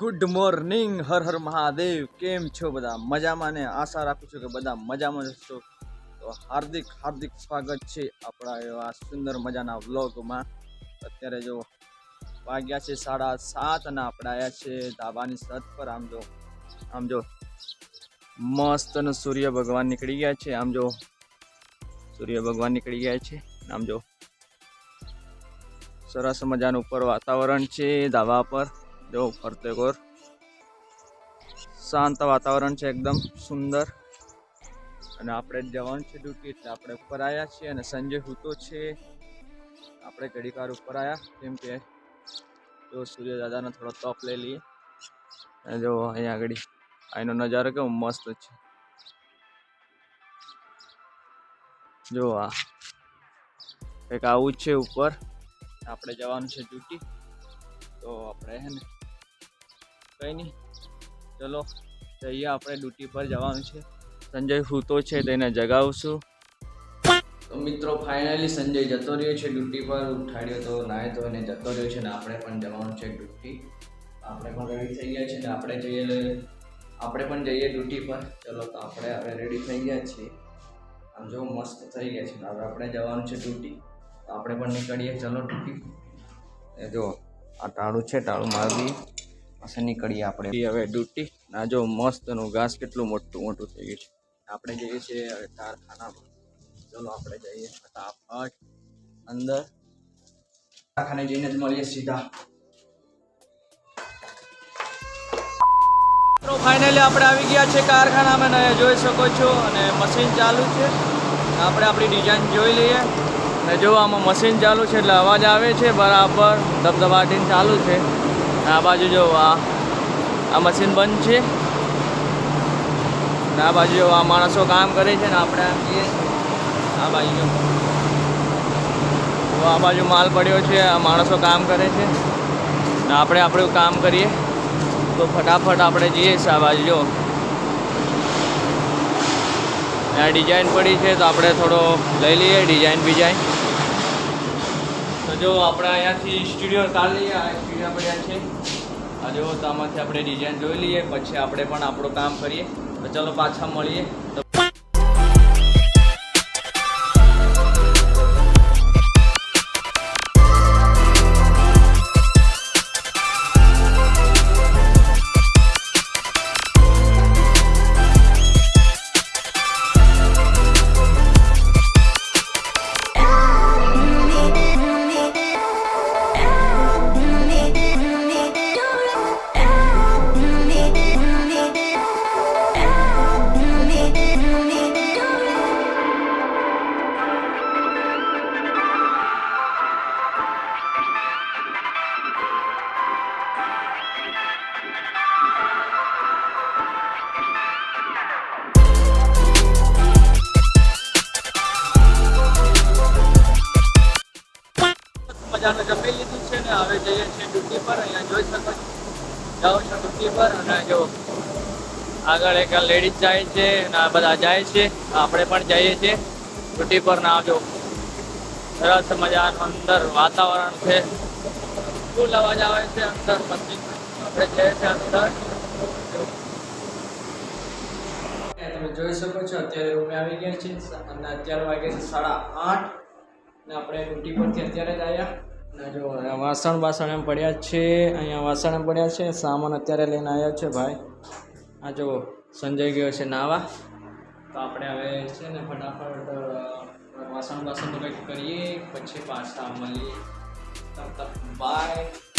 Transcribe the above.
Good morning Har Har Mahadev. કેમ છો બધા? મજામાં ને? આશા રાખું છું કે બધા મજામાં છો તો હાર્દિક હાર્દિક સ્વાગત છે આપણા એવા સુંદર મજાના વ્લોગમાં. અત્યારે જો વાગ્યા છે સાડા સાત અને આપણે આવ્યા છે ધાબાની છત પર. આમ જો આમ જો મસ્ત અને સૂર્ય ભગવાન નીકળી ગયા છે. આમ જો સૂર્ય ભગવાન નીકળી ગયા છે. આમ જો સરસ મજાનું ઉપર વાતાવરણ છે ધાબા પર. જો, ફરતે કોર શાંત વાતાવરણ છે એકદમ સુંદર. અને આપણે જવાનું છે ડ્યુટી એટલે આપણે ઉપર આવ્યા છીએ અને સંજય હૂતો છે. આપણે ઘડીકાર ઉપર આવ્યા કેમ કે જો સૂર્ય દાદાનો થોડો તપ લઈ લઈએ. અને જો અહીંયા આગળ અહીંનો નજારો કેવો મસ્ત છે. જો આ. કંઈક આવું છે ઉપર. આપણે જવાનું છે ડ્યુટી તો આપણે હે ને કંઈ નહીં ચલો, જઈએ આપણે ડ્યુટી પર જવાનું છે. સંજય સૂતો છે, તેને જગાવશું. તો મિત્રો ફાઇનલી સંજય જતો રહ્યો છે ડ્યુટી પર. ઉઠાડ્યો તો નાય તો એને જતો રહ્યો છે ને આપણે પણ જવાનું છે ડ્યુટી. આપણે પણ રેડી થઈ ગયા છે ને આપણે જઈએ, આપણે પણ જઈએ ડ્યુટી પર. ચલો, તો આપણે હવે રેડી થઈ ગયા છીએ. આમ જો મસ્ત થઈ ગયા છે હવે આપણે જવાનું છે ડ્યુટી. તો આપણે પણ નીકળીએ. ચલો, ડ્યુટી. જો, આ ટાળું છે, ટાળું મારી પાસે નીકળીએ આપણે. હવે ડ્યુટી. ના જો મસ્તનું ઘાસ કેટલું મોટું મોટું થઈ ગયું છે. આપણે જઈએ છીએ કારખાનામાં. ચલો આપણે જઈએ ફટાફટ અંદર. કારખાને જઈને જ મળીએ સીધા. ફાઇનલી આપણે આવી ગયા છે કારખાનામાં. ને જોઈ શકો છો અને મશીન ચાલુ છે. આપણે આપણી ડિઝાઇન જોઈ લઈએ. અને જો આમાં મશીન ચાલુ છે એટલે અવાજ આવે છે બરાબર. ધબધબાટીને ચાલુ છે. આ બાજુ જો આ આ મશીન બંધ છે. ને આ બાજુ આ માણસો કામ કરે છે ને આપણે આમ જઈએ આ બાજુ જો. આ બાજુ માલ પડ્યો છે, આ માણસો કામ કરે છે. ને આપણે આપણું કામ કરીએ. તો ફટાફટ આપણે જઈએ આ બાજુ જો. આ ડિઝાઇન પડી છે તો આપણે થોડો લઈ લઈએ ડિઝાઇન બિઝાઇન જો આપણે અહીંયાથી સ્ટુડિયો કાઢી લઈએ આ સ્ટુડિયો પડ્યા છે. આ જો તો આમાંથી આપણે ડિઝાઇન જોઈ લઈએ, પછી આપણે પણ આપણું કામ કરીએ. તો ચલો પાછા મળીએ. મજાનું જમી લીધું છે ને હવે જઈએ છીએ ડ્યુટી પર, અહીંયા જોઈ શકો જાઓ છો ડ્યુટી પર અને જો આગળ એક લેડીઝ જાય છે અને આ બધા જાય છે. આપણે પણ જઈએ છીએ ડ્યુટી પર ના આવજો સરસ મજાનું અંદર વાતાવરણ છે. ફૂલ અવાજ આવે છે અંદર મશીન આપણે જઈએ છીએ અંદર. તમે જોઈ શકો છો અત્યારે રૂમે આવી ગયા છે અને અત્યારે વાગે છે સાડા આઠ. ને આપણે ડ્યુટી પરથી અત્યારે જ આવ્યા. જો વાસણ બાસણ એમ પડ્યા છે, અહીંયા વાસણ એમ પડ્યા છે, સામાન અત્યારે લઈને આવ્યા છે ભાઈ. આ જો, સંજય ગયો છે નાવા. તો આપણે હવે છે ને ફટાફટ વાસણ બાસણ કંઈક કરીએ, પછી પાછા મળીએ. તબ તક બાય